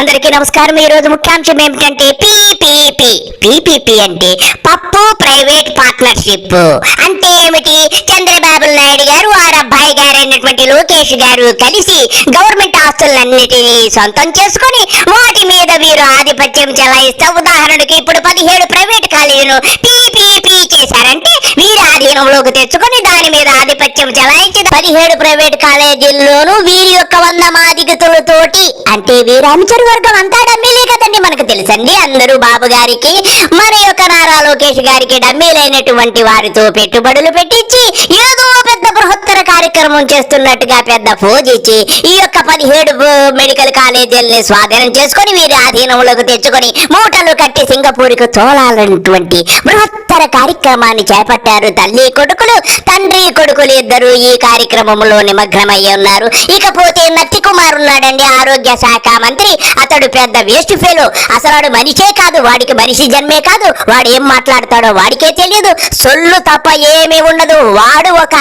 అందరికీ నమస్కారం. ఈ రోజు ముఖ్యాంశం ఏమిటంటే పీపీపీ. పీపీపీ అంటే పప్పు ప్రైవేట్ పార్ట్నర్షిప్. అంటే ఏమిటి? చంద్రబాబు నాయుడు గారు గారు అయినటువంటి లోకేష్ గారు కలిసి గవర్నమెంట్ ఆస్తులన్నిటినీ సొంతం చేసుకుని వాటి మీద వీరు ఆధిపత్యం చెలాయిస్తే ఉదాహరణకి ఇప్పుడు పదిహేడు ప్రైవేట్ కాలేజీలు పీపీపీ చేశారంటే వీరి ఆధీనంలోకి తెచ్చుకొని దాని మీద ఆధిపత్యం చెలాయించి పదిహేడు ప్రైవేట్ కాలేజీల్లోనూ వీరి యొక్క వంద మాదిగతులతోటి అంటే వీరి అనుచరు వర్గం అంతా డమ్మీలే కదండి మనకు తెలుసండి. అందరూ బాబు గారికి మరి యొక్క నారా లోకేష్ గారికి డమ్మీలైనటువంటి వారితో పెట్టుబడులు పెట్టించి ఏదో పెద్ద కార్యక్రమం చేస్తున్నట్టుగా పెద్ద పూజించి ఈ యొక్క పదిహేడు మెడికల్ కాలేజీల్ని స్వాధీనం చేసుకొని వీరి ఆధీనంలోకి తెచ్చుకొని మూటలు కట్టి సింగపూర్కు తోలాలన్నటువంటి బృహత్తర కార్యక్రమాన్ని చేపట్టారు తల్లి కొడుకులు. తండ్రి కొడుకులు ఇద్దరు ఈ కార్యక్రమంలో నిమగ్నమై ఉన్నారు. ఇకపోతే నత్తి కుమార్ ఉన్నాడండి ఆరోగ్య శాఖ మంత్రి. అతడు పెద్ద వేస్ట్ ఫెలో. అసలు మనిషే కాదు వాడికి మనిషి జన్మే కాదు. వాడు ఏం మాట్లాడతాడో వాడికే తెలియదు. సొల్లు తప్ప ఏమీ ఉండదు. వాడు ఒక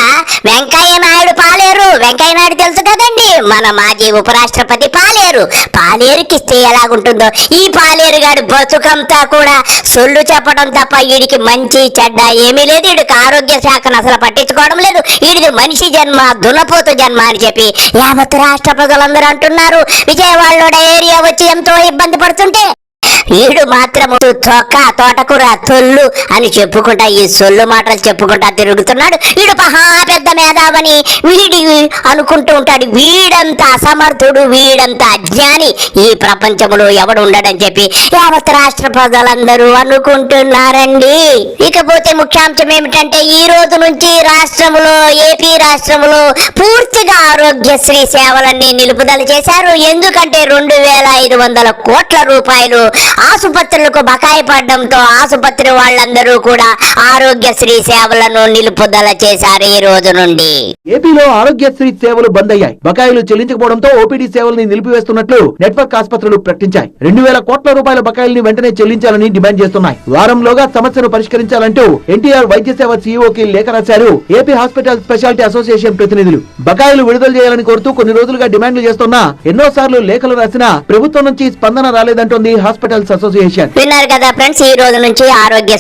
వెంకయ్య నాయుడు పాలేరు. వెంకయ్య నాయుడు తెలుసు కదండి? మన మాజీ ఉపరాష్ట్రపతి పాలేరు. పాలేరుకిస్తే ఎలాగుంటుందో. ఈ పాలేరు గాడు బతుకంతా కూడా సొల్లు చెప్పడం తప్ప వీడికి మంచి చెడ్డ ఏమీ లేదు. వీడికి ఆరోగ్య శాఖను అసలు పట్టించుకోవడం లేదు. వీడిది మనిషి జన్మ దున్నపోతు జన్మ అని చెప్పి యావత్ రాష్ట్ర ప్రజలందరూ అంటున్నారు. విజయవాడలో ఏరియా వచ్చి ఎంతో ఇబ్బంది పడుతుంటే వీడు మాత్రము తొక్క తోటకూర తొల్లు అని చెప్పుకుంటా ఈ సొల్లు మాటలు చెప్పుకుంటా తిరుగుతున్నాడు. వీడు మహా పెద్ద మేధావని వీడి అనుకుంటూ ఉంటాడు. వీడంత అసమర్థుడు వీడంత అజ్ఞాని ఈ ప్రపంచంలో ఎవడు ఉండడని చెప్పి యావత్ రాష్ట్ర ప్రజలందరూ అనుకుంటున్నారండి. ఇకపోతే ముఖ్యాంశం ఏమిటంటే ఈ రోజు నుంచి రాష్ట్రములో ఏపీ రాష్ట్రములో పూర్తిగా ఆరోగ్యశ్రీ సేవలన్నీ నిలుపుదల చేశారు. ఎందుకంటే రెండు వేల ఐదు వందల కోట్ల రూపాయలు ఆసుపత్రులకు బకాయి పడడంతో ఆసుపత్రి వాళ్ళందరూ కూడా ఆరోగ్యశ్రీ సేవలను నిలుపుదల చేశారు ఈ రోజు నుండి. ఏపీలో ఆరోగ్యశ్రీ సేవలు బంద్ అయ్యాయి. బకాయిలు చెల్లించకపోవడంతో ఓపీడీ సేవల్ని నిలిపివేస్తున్నట్లు నెట్వర్క్ ఆసుపత్రులు ప్రకటించాయి. రెండు వేల కోట్ల రూపాయల బకాయిల్ని వెంటనే చెల్లించాలని డిమాండ్ చేస్తున్నాయి. వారంలోగా సమస్యను పరిష్కరించాలంటూ ఎన్టీఆర్ వైద్య సేవ సీఈఓకి లేఖ రాశారు ఏపీ హాస్పిటల్ స్పెషాలిటీ అసోసియేషన్ ప్రతినిధులు. బకాయిలు విడుదల చేయాలని కోరుతూ కొన్ని రోజులుగా డిమాండ్లు చేస్తున్నా ఎన్నో సార్లు లేఖలు రాసినా ప్రభుత్వం నుంచి స్పందన రాలేదంటోంది అసోసియేషన్ విన్నారు కదా ఫ్రెండ్స్ ఈ రోజు నుంచి ఆరోగ్య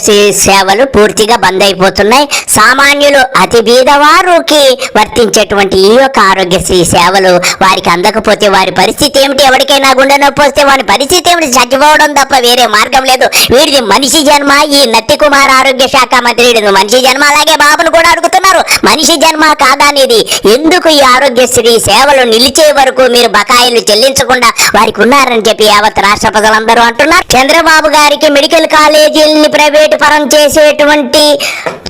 సేవలు పూర్తిగా బంద్ అయిపోతున్నాయి. సామాన్యులు అతి బీదవారుకి వర్తించేటువంటి ఈ యొక్క ఆరోగ్యశ్రీ సేవలు వారికి అందకపోతే వారి పరిస్థితి ఏమిటి? ఎవరికైనా గుండె నొప్పి వస్తే వారి పరిస్థితి ఏమిటి? చచ్చిపోవడం తప్ప వేరే మార్గం లేదు. వీడిది మనిషి జన్మ. ఈ నత్తి కుమార్ ఆరోగ్య శాఖ మంత్రి మనిషి జన్మ. అలాగే బాబును కూడా అడుగుతున్నారు. మనిషి జన్మ కాదనేది ఎందుకు ఈ ఆరోగ్యశ్రీ సేవలు నిలిచే వరకు మీరు బకాయిలు చెల్లించకుండా వారికి ఉన్నారని చెప్పి యావత్ రాష్ట్ర ప్రజలందరూ అంటున్నారు. చంద్రబాబు గారికి మెడికల్ కాలేజీల్ని ప్రైవేట్ పరం చేసేటువంటి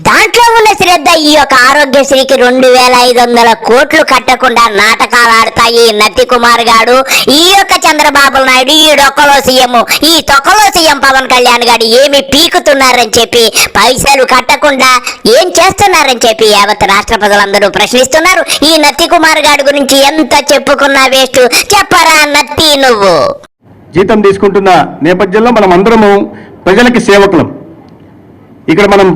దాంట్లో ఉన్న శ్రద్ధ ఈ యొక్క ఆరోగ్యశ్రీకి రెండు వేల ఐదు వందల కోట్లు కట్టకుండా నాటకాలు ఆడతాయి ఈ నత్తి కుమార్ గాడు. ఈ యొక్క చంద్రబాబు నాయుడు ఈ డొక్కలో సీఎం ఈ తొక్కలో సీఎం పవన్ కళ్యాణ్ గారు ఏమి పీకుతున్నారని చెప్పి పైసలు కట్టకుండా ఏం చేస్తున్నారని చెప్పి యావత్ రాష్ట్ర ప్రజలందరూ ప్రశ్నిస్తున్నారు. ఈ నత్తి కుమార్ గారి గురించి ఎంత చెప్పుకున్నా వేస్ట్. చెప్పరా నత్తి నువ్వు. జీతం తీసుకుంటున్న నేపథ్యంలో మనం అందరము ప్రజలకి సేవకులం. ఇక్కడ మనం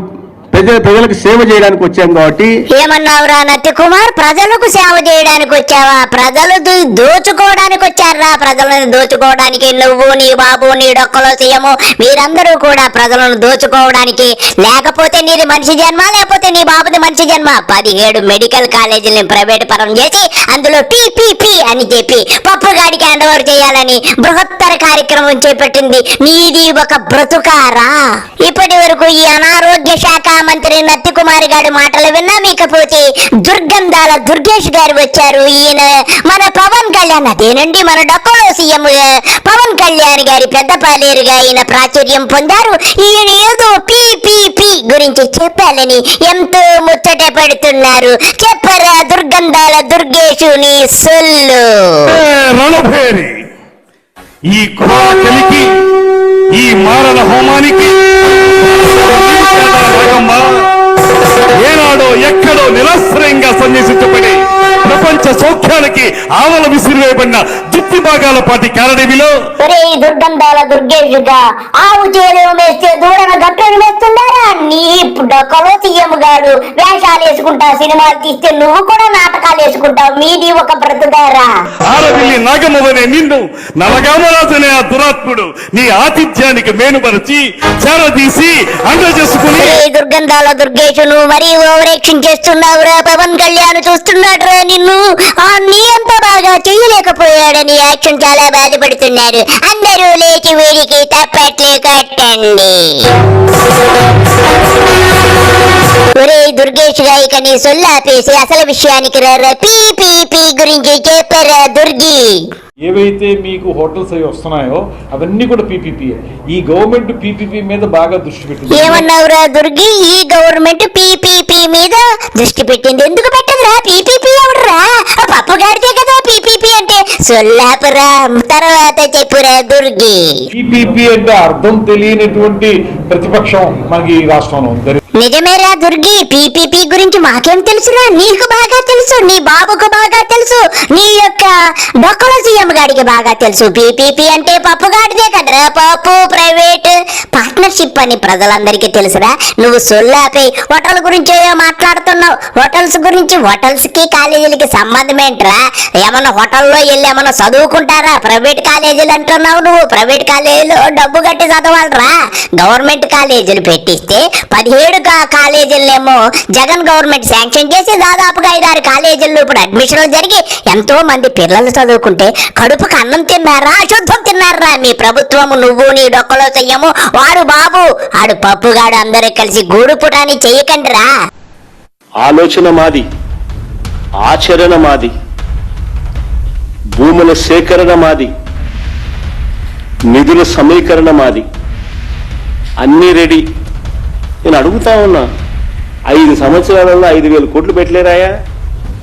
ప్రజల ప్రజలకు సేవ చేయడానికి వచ్చాం కాబట్టి ఏమన్నావురా నత్య కుమార్? ప్రజలకు సేవ చేయడానికి వచ్చావా? ప్రజలు దోచుకోవడానికి వచ్చారా ప్రజలను దోచుకోవడానికి నువ్వు నీ బాబు నీ డొక్కలో సీఎము మీరందరూ కూడా ప్రజలను దోచుకోవడానికి. లేకపోతే నీది మనిషి జన్మ లేకపోతే నీ బాబుది మనిషి జన్మ. పదిహేడు మెడికల్ కాలేజీలను ప్రైవేట్ పరం చేసి అందులో టీపీపీ అని చెప్పి పప్పు గాడికి హ్యాండ్ ఓవర్ చేయాలని బృహత్తర కార్యక్రమం చేపట్టింది. నీది ఒక బ్రతుకారా? ఇప్పటి వరకు ఈ అనారోగ్య శాఖ మంత్రి నత్తి కుమారి గారి మాటలు విన్నాం ఇకపోతే దుర్గంధాల దుర్గేష్ గారు వచ్చారు. ఈయన మన పవన్ కళ్యాణ్ అదేనండి మన డొక్కలో సీఎం. పవన్ కళ్యాణ్ గారి పెద్ద పాలేరుగా ఈయన ప్రాచుర్యం పొందారు. ఈయన ఏదో పీపీపీ గురించి చెప్పాలని ఎంతో ముచ్చట పెడుతున్నారు. చెప్పరా దుర్గంధాల దుర్గేషుని సొల్లు. ఈ క్రూర ఈ మారణ హోమానికి ఏనాడో ఎక్కడో నిరాశ్రయంగా సన్యసించబడి ప్రపంచ సౌఖ్యాలకి ఆవల విసిరివేయబడిన దుప్పి భాగాల పాటి ఒరే దుర్గంధాల దుర్గేశుగా ఆవు మేస్తే దూడన గట్టును మేస్తున్నారా? నీ డొక్కలో సీఎం గాడు వేషాలు వేసుకుంటా సినిమాలు తీస్తే నువ్వు కూడా నాటకాలు వేసుకుంటావు. మీది ఒక బ్రతుకారా ఆరవిల్లి నాగమ్మవనే నిన్ను నలగామరాజనే ఆ దురాత్ముడు. నీ ఆతిథ్యానికి మేనుపరచి చేరదీసి అండ చేసుకుని దుర్గంధాల దుర్గేశు నువ్వు మరీ ఓవరేక్షన్ పవన్ కళ్యాణ్ చూస్తున్నాడురా నిన్ను. ఆ నీ అంత బాగా చేయలేకపోయాడని యాక్షన్ చాలా బాధపడుతున్నాడు. అందరూ లేచి వీడికి తప్పట్లు కట్టండి. ఒరే దుర్గేష్గా ఇక నీ సొల్లాపేసి అసలు విషయానికి రా పీ పీ పీ గురించి చెప్పరా దుర్గి? ఏవైతే మీకు హోటల్స్ అవి వస్తున్నాయో అవన్నీ కూడా పీపీపీఏ ఈ గవర్నమెంట్ పీపీపీ మీద బాగా దృష్టి పెట్టింది. ఏమన్నావురా దుర్గి? ఈ గవర్నమెంట్ పీపీపీ మీద దృష్టి పెట్టింది. ఎందుకు పెట్టదురా? పీపీపీ ఎవడురా? పప్పు గాడితే కదా పీపీపీ అంటే. సొల్లాపురా. తర్వాత చెప్పురా దుర్గి. పీపీపీ అంటే అర్థం తెలియనటువంటి ప్రతిపక్షం మనకి ఈ రాష్ట్రంలో ఉంది. నిజమేరా దుర్గి? పీపీపీ గురించి మాకేం తెలుసురా? నీకు బాగా తెలుసు నీ బాబుకు బాగా తెలుసు నీ యొక్క డొక్కల సీఎం గాడికి బాగా తెలుసు. పీపీపీ అంటే పప్పు గాడిదే కదరా పప్పు ప్రైవేట్ పార్ట్నర్షిప్ అని ప్రజలందరికీ తెలుసురా. నువ్వు సొల్లాపై హోటల్ గురించి మాట్లాడుతున్నావు. హోటల్స్ గురించి హోటల్స్కి కాలేజీలకి సంబంధం ఏంట్రా? ఏమన్నా హోటల్లో వెళ్ళి ఏమన్నా చదువుకుంటారా? ప్రైవేట్ కాలేజీలు అంటున్నావు నువ్వు. ప్రైవేట్ కాలేజీలో డబ్బు కట్టి చదవాలరా. గవర్నమెంట్ కాలేజీలు పెట్టిస్తే పదిహేడు కాలేజీలనేమో జగన్ గవర్నమెంట్ శాంక్షన్ చేసి దాదాపుగా ఐదారు కాలేజీల్లో ఇప్పుడు అడ్మిషన్లు జరిగి ఎంతో మంది పిల్లలు చదువుకుంటే కడుపుకు అన్నం తిన్నారా అశుద్ధం తిన్నారా? మీ ప్రభుత్వం నువ్వు నీ డొక్కలో చెయ్యము. వాడు బాబు ఆడు పప్పుగాడు అందరూ కలిసి గూడు పుటాని చెయ్యకండిరా ఆలోచన మాది ఆచరణ మాది భూముల సేకరణ మాది నిధుల సమీకరణ మాది. అన్నీ రెడీ. నేను అడుగుతా ఉన్నా ఐదు సంవత్సరాలలో ఐదు వేల కోట్లు పెట్టలేరాయా?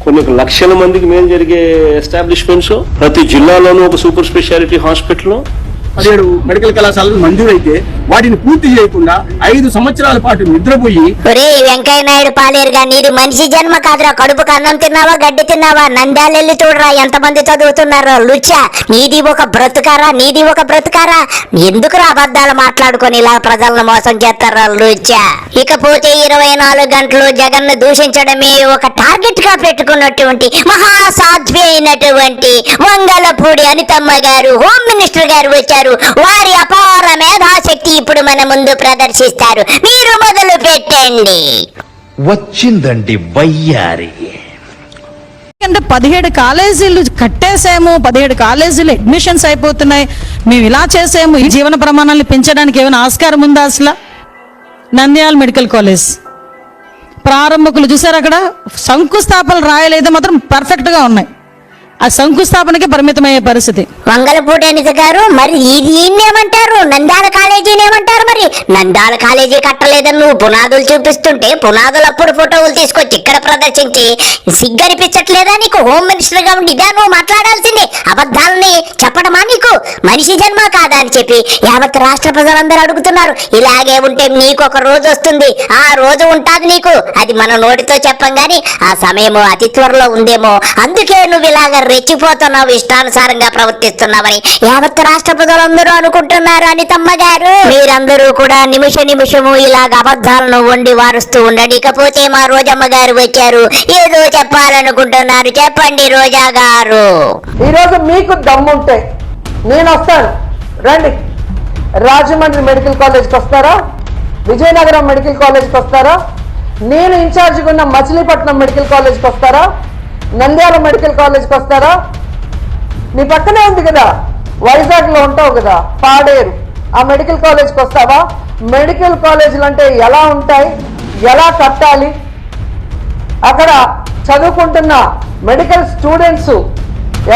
కొన్ని లక్షల మందికి మేలు జరిగే ఎస్టాబ్లిష్మెంట్స్ ప్రతి జిల్లాలోనూ ఒక సూపర్ స్పెషాలిటీ హాస్పిటల్ పదిహేడు మెడికల్ కళాశాలలు మంజూరైతే వాటిని పూర్తి చేయకుండా ఐదు సంవత్సరాల పాటు నిద్రపోయి ఒరే వెంకయ్య నాయుడు పాలేరుగా నీది మనిషి జన్మ కాదురా. కడుపుకు అన్నం తిన్నావా గడ్డి తిన్నావా? నంద్యాలెళ్ళి చూడరా ఎంతమంది చదువుతున్నారో. లుచ్చా నీది ఒక బ్రతుకారా నీది ఒక బ్రతుకారా? ఎందుకురా అబద్ధాలు మాట్లాడుకొని ఇలా ప్రజలను మోసం చేస్తారా లుచ్చా? ఇకపోతే ఇరవై నాలుగు గంటలు జగన్ను దూషించడమే ఒక టార్గెట్గా పెట్టుకున్నటువంటి మహాసాధ్వి అయినటువంటి వంగలపూడి అనితమ్మ గారు హోమ్ మినిస్టర్ గారు వచ్చారు. వారి అపార మేధాశక్తి ఇప్పుడు మన ముందు ప్రదర్శిస్తారు. మీరు మొదలు పెట్టండి. వచ్చిందండి వయ్యారి. అంటే పదిహేడు కాలేజీలు కట్టేసాము పదిహేడు కాలేజీలు అడ్మిషన్స్ అయిపోతున్నాయి. మేము ఇలా చేసాము. ఈ జీవన ప్రమాణాలను పెంచడానికి ఏమైనా ఆస్కారం ఉందా అసలు? Nandyal medical college. ప్రారంభకులు చూసారు అక్కడ? శంకుస్థాపనలు రాయలేదు. మాత్రం పర్ఫెక్ట్గా ఉన్నాయి. ఆ శంకుస్థాపనకి పరిమితమయ్యే పరిస్థితి. వంగలపూడి అనిత గారు మరి ఇది ఏమంటారు నంద్యాల కాలేజీని ఏమంటారు మరి? నంద్యాల కాలేజీ కట్టలేదని నువ్వు పునాదులు చూపిస్తుంటే పునాదులు అప్పుడు ఫోటోలు తీసుకొచ్చి ఇక్కడ ప్రదర్శించి సిగ్గనిపించట్లేదా నీకు? హోమ్ మినిస్టర్గా ఉండి ఇదా నువ్వు మాట్లాడాల్సింది. అబద్ధాలని చెప్పడమా నీకు? మనిషి జన్మ కాదా అని చెప్పి యావత్ రాష్ట్ర ప్రజలందరూ అడుగుతున్నారు. ఇలాగే ఉంటే నీకు ఒక రోజు వస్తుంది. ఆ రోజు ఉంటాది నీకు. అది మన నోటితో చెప్పం గాని ఆ సమయము అతి త్వరలో ఉందేమో. అందుకే నువ్వు ఇలాగ రెచ్చిపోతున్నావు ఇష్టానుసారంగా ప్రవర్తిస్తున్నావని. యావత్ రాష్ట్ర ప్రజలందరూ అనుకుంటున్నారు అనితమ్మ గారు. మీరందరూ కూడా నిమిష నిమిషము ఇలాగ అబద్ధాలను వండి వారుస్తూ ఉండండి. ఇకపోతే మా రోజమ్మ గారు వచ్చారు. ఏదో చెప్పాలనుకుంటున్నారు. చెప్పండి రోజా గారు. ఈరోజు మీకు దమ్ముంటే నేను వస్తాను. రండి. రాజమండ్రి మెడికల్ కాలేజ్కి వస్తారా? విజయనగరం మెడికల్ కాలేజ్కి వస్తారా? నేను ఇన్ఛార్జిగా ఉన్న మచిలీపట్నం మెడికల్ కాలేజ్కి వస్తారా? నంద్యాల మెడికల్ కాలేజ్కి వస్తారా? నీ పక్కనే ఉంది కదా వైజాగ్లో ఉంటావు కదా పాడేరు. ఆ మెడికల్ కాలేజ్కి వస్తావా? మెడికల్ కాలేజీలు అంటే ఎలా ఉంటాయి? ఎలా కట్టాలి? అక్కడ చదువుకుంటున్న మెడికల్ స్టూడెంట్స్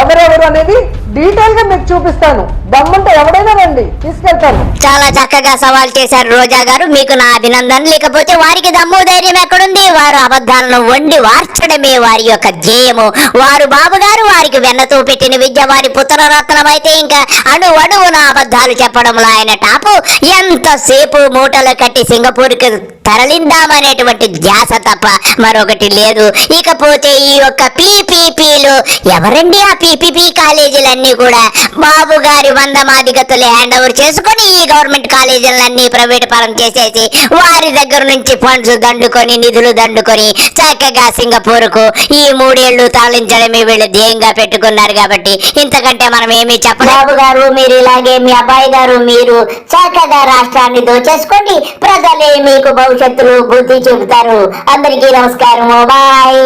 ఎవరెవరు అనేది డీటెయిల్గా మీకు చూపిస్తాను. దమ్ముంటే ఎవడైనా రండి తీసుకెళ్తాను. చాలా చక్కగా సవాల్ చేశారు రోజా గారు. మీకు నా అభినందన లేకపోతే వారికి దమ్ము ధైర్యం ఎక్కడుంది? వారు అబద్ధాలను వండి వార్చడమే వారి యొక్క ధ్యేయము. వారు బాబు గారు వారికి వెన్నతో పెట్టిన విద్య వారి పుత్రరత్నం అయితే ఇంకా అణు అణువున అబద్ధాలు చెప్పడంలో ఆయన టాపు. ఎంతసేపు మూటలు కట్టి సింగపూర్కి తరలిందామనేటువంటి ధ్యాస తప్ప మరొకటి లేదు. ఇకపోతే ఈ యొక్క పీపీపీలు ఎవరండి ఆ పీపీపీ కాలేజీలన్నీ? కూడా బాబు గారి వంద మాదిగతులు హ్యాండ్ ఓవర్ చేసుకొని ఈ గవర్నమెంట్ కాలేజీలన్నీ ప్రైవేట్ పరం చేసేసి వారి దగ్గర నుంచి ఫండ్స్ దండుకొని నిధులు దండుకొని చక్కగా సింగపూర్కు ఈ మూడేళ్ళు తరలించడమే వీళ్ళు ధ్యేయంగా పెట్టుకున్నారు కాబట్టి ఇంతకంటే మనం ఏమీ చెప్పలేము బాబు గారు మీరు ఇలాగే మీ అబ్బాయి గారు మీరు చక్కగా రాష్ట్రాన్ని దోచేసుకోండి ప్రజలే మీకు భవిష్యత్తులో బుద్ధి చెబుతారు అందరికీ నమస్కారం బాయ్.